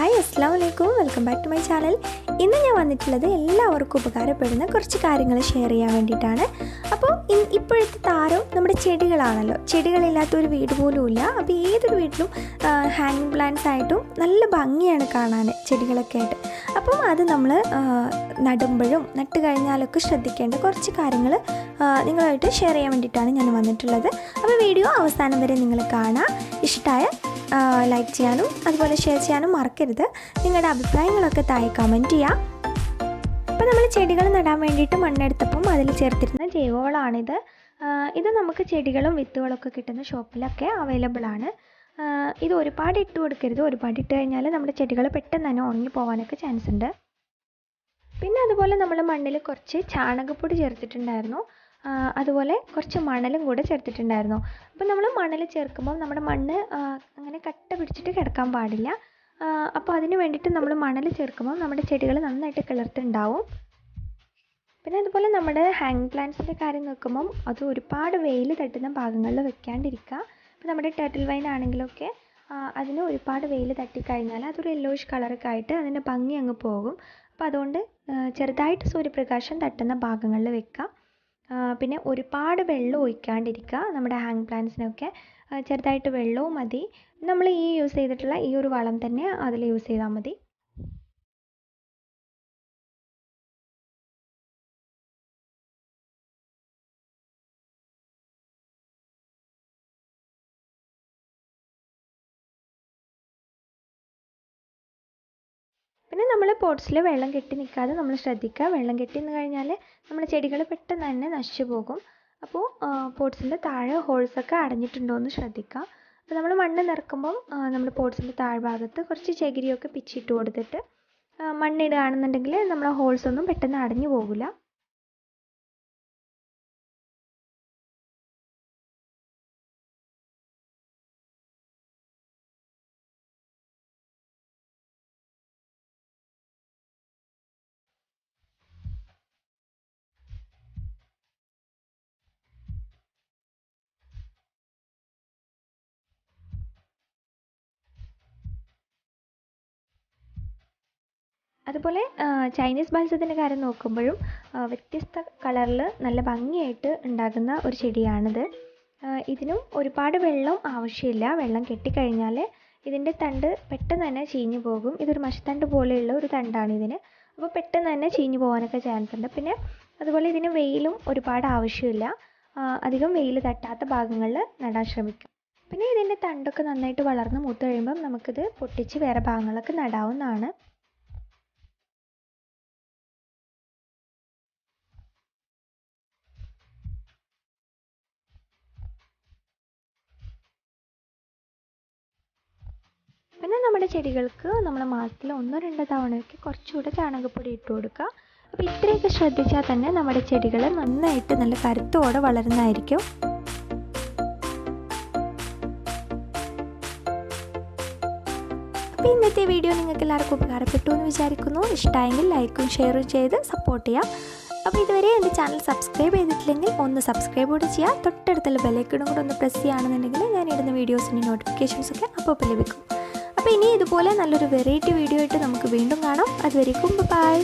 അലൈക്കും. Welcome back to my channel. ഇന്ന് ഞാൻ വന്നിട്ടുള്ളത് എല്ലാവർക്കും ഉപകാരപ്പെടുന്ന കുറച്ച് കാര്യങ്ങൾ ഷെയർ ചെയ്യാൻ വേണ്ടിയിട്ടാണ്. അപ്പോൾ ഇപ്പോഴത്തെ താരം നമ്മുടെ ചെടികളാണല്ലോ. ചെടികളില്ലാത്ത ഒരു വീട് പോലും ഇല്ല. അപ്പോൾ ഏതൊരു വീട്ടിലും ഹാങ്ങിങ് പ്ലാന്റ്സ് ആയിട്ടും നല്ല ഭംഗിയാണ് കാണാൻ ചെടികളൊക്കെ ആയിട്ട്. അപ്പം അത് നമ്മൾ നടുമ്പോഴും നട്ട് കഴിഞ്ഞാലൊക്കെ ശ്രദ്ധിക്കേണ്ട കുറച്ച് കാര്യങ്ങൾ നിങ്ങളായിട്ട് ഷെയർ ചെയ്യാൻ വേണ്ടിയിട്ടാണ് ഞാൻ വന്നിട്ടുള്ളത്. അപ്പോൾ വീഡിയോ അവസാനം വരെ നിങ്ങൾ കാണാം. ഇഷ്ടമായ ലൈക്ക് ചെയ്യാനും അതുപോലെ ഷെയർ ചെയ്യാനും മറക്കരുത്. നിങ്ങളുടെ അഭിപ്രായങ്ങളൊക്കെ താഴെ കമന്റ് ചെയ്യാം. അപ്പോൾ നമ്മൾ ചെടികൾ നടാൻ വേണ്ടിയിട്ട് മണ്ണെടുത്തപ്പം അതിൽ ചേർത്തിരുന്ന ജൈവവളമാണിത് ഇത് നമുക്ക് ചെടികളും വിത്തുകളൊക്കെ കിട്ടുന്ന ഷോപ്പിലൊക്കെ അവൈലബിൾ ആണ്. ഇത് ഒരുപാട് ഇട്ട് കൊടുക്കരുത്. ഒരുപാട് ഇട്ട് കഴിഞ്ഞാൽ നമ്മുടെ ചെടികൾ പെട്ടെന്ന് തന്നെ ഉണങ്ങി പോകാനൊക്കെ ചാൻസ് ഉണ്ട്. പിന്നെ അതുപോലെ നമ്മൾ മണ്ണിൽ കുറച്ച് ചാണകപ്പൊടി ചേർത്തിട്ടുണ്ടായിരുന്നു. അതുപോലെ കുറച്ച് മണലും കൂടെ ചേർത്തിട്ടുണ്ടായിരുന്നു. അപ്പോൾ നമ്മൾ മണൽ ചേർക്കുമ്പോൾ നമ്മുടെ മണ്ണ് അങ്ങനെ കട്ട പിടിച്ചിട്ട് കിടക്കാൻ പാടില്ല. അപ്പോൾ അതിന് വേണ്ടിയിട്ട് നമ്മൾ മണൽ ചേർക്കുമ്പോൾ നമ്മുടെ ചെടികൾ നന്നായിട്ട് കിളിർത്തുണ്ടാവും. പിന്നെ അതുപോലെ നമ്മുടെ ഹാങ് പ്ലാന്റ്സിന്റെ കാര്യം നോക്കുമ്പം അത് ഒരുപാട് വെയിൽ തട്ടുന്ന ഭാഗങ്ങളിൽ വെക്കാണ്ടിരിക്കുക. ഇപ്പോൾ നമ്മുടെ ടർട്ടിൽ വൈൻ ആണെങ്കിലൊക്കെ അതിന് ഒരുപാട് വെയിൽ തട്ടിക്കഴിഞ്ഞാൽ അതൊരു യെല്ലോയിഷ് കളറൊക്കെ ആയിട്ട് അതിന്റെ ഭംഗി അങ്ങ് പോകും. അപ്പോൾ അതുകൊണ്ട് ചെറുതായിട്ട് സൂര്യപ്രകാശം തട്ടുന്ന ഭാഗങ്ങളിൽ വെക്കുക പിന്നെ ഒരുപാട് വെള്ളം ഒഴിക്കാണ്ടിരിക്കുക നമ്മുടെ ഹാങ് പ്ലാന്റ്സിനൊക്കെ. ചെറുതായിട്ട് വെള്ളവും മതി. നമ്മൾ ഈ യൂസ് ചെയ്തിട്ടുള്ള ഈ ഒരു വളം തന്നെ അതിൽ യൂസ് ചെയ്താൽ മതി. പിന്നെ നമ്മൾ പോട്ട്സിൽ വെള്ളം കെട്ടി നിൽക്കാതെ നമ്മൾ ശ്രദ്ധിക്കുക വെള്ളം കെട്ടി നിന്ന് കഴിഞ്ഞാൽ നമ്മുടെ ചെടികൾ പെട്ടെന്ന് തന്നെ നശിച്ചു പോകും. അപ്പോൾ പോട്ട്സിന്റെ താഴെ ഹോൾസൊക്കെ അടഞ്ഞിട്ടുണ്ടോ എന്ന് ശ്രദ്ധിക്കുക അപ്പോൾ നമ്മൾ മണ്ണ് നിറക്കുമ്പം നമ്മൾ പോട്ട്സിന്റെ താഴ്ഭാഗത്ത് കുറച്ച് ചകിരിയൊക്കെ പിച്ചിട്ട് കൊടുത്തിട്ട് മണ്ണിടുകയാണെന്നുണ്ടെങ്കിൽ നമ്മളെ ഹോൾസൊന്നും പെട്ടെന്ന് അടഞ്ഞു പോകില്ല അതുപോലെ ചൈനീസ് ബാൽസത്തിന്റെ കാര്യം നോക്കുമ്പോഴും വ്യത്യസ്ത കളറിൽ നല്ല ഭംഗിയായിട്ട് ഉണ്ടാകുന്ന ഒരു ചെടിയാണിത്. ഇതിനും ഒരുപാട് വെള്ളം ആവശ്യമില്ല. വെള്ളം കെട്ടിക്കഴിഞ്ഞാൽ ഇതിന്റെ തണ്ട് പെട്ടെന്ന് തന്നെ ചീഞ്ഞു പോകും. ഇതൊരു മഷിത്തണ്ട് പോലെയുള്ള ഒരു തണ്ടാണ് ഇതിന്. അപ്പോൾ പെട്ടെന്ന് തന്നെ ചീഞ്ഞു പോകാനൊക്കെ ചാൻസ് ഉണ്ട്. പിന്നെ അതുപോലെ ഇതിന് വെയിലും ഒരുപാട് ആവശ്യമില്ല. അധികം വെയിൽ തട്ടാത്ത ഭാഗങ്ങളിൽ നടാൻ ശ്രമിക്കും. പിന്നെ ഇതിന്റെ തണ്ടൊക്കെ നന്നായിട്ട് വളർന്ന് മൂത്ത് കഴിയുമ്പം നമുക്കിത് പൊട്ടിച്ച് വേറെ ഭാഗങ്ങളൊക്കെ നടാവുന്നതാണ്. നമ്മുടെ ചെടികൾക്ക് നമ്മൾ മാസത്തിൽ ഒന്നോ രണ്ടോ തവണയൊക്കെ കുറച്ചുകൂടെ ചാണകപ്പൊടി ഇട്ട് കൊടുക്കുക. അപ്പോൾ ഇത്രയൊക്കെ ശ്രദ്ധിച്ചാൽ തന്നെ നമ്മുടെ ചെടികൾ നന്നായിട്ട് നല്ല കരുത്തോടെ വളരുന്നതായിരിക്കും. അപ്പോൾ ഇന്നത്തെ വീഡിയോ നിങ്ങൾക്ക് എല്ലാവർക്കും ഉപകാരപ്പെട്ടു എന്ന് വിചാരിക്കുന്നു. ഇഷ്ടമായെങ്കിൽ ലൈക്കും ഷെയറും ചെയ്ത് സപ്പോർട്ട് ചെയ്യാം. അപ്പോൾ ഇതുവരെ എന്റെ ചാനൽ സബ്സ്ക്രൈബ് ചെയ്തിട്ടില്ലെങ്കിൽ ഒന്ന് സബ്സ്ക്രൈബ് കൂടി ചെയ്യുക. തൊട്ടടുത്തുള്ള ബെലൈക്കണും കൂടെ ഒന്ന് പ്രസ് ചെയ്യുകയാണെന്നുണ്ടെങ്കിൽ ഞാൻ ഇടുന്ന വീഡിയോസിന്റെ നോട്ടിഫിക്കേഷൻസ് ഒക്കെ അപ്പോൾ അപ്പോൾ ലഭിക്കും. അപ്പോൾ ഇനി ഇതുപോലെ നല്ലൊരു വെറൈറ്റി വീഡിയോ ആയിട്ട് നമുക്ക് വീണ്ടും കാണാം. അതുവരേക്കും ബൈ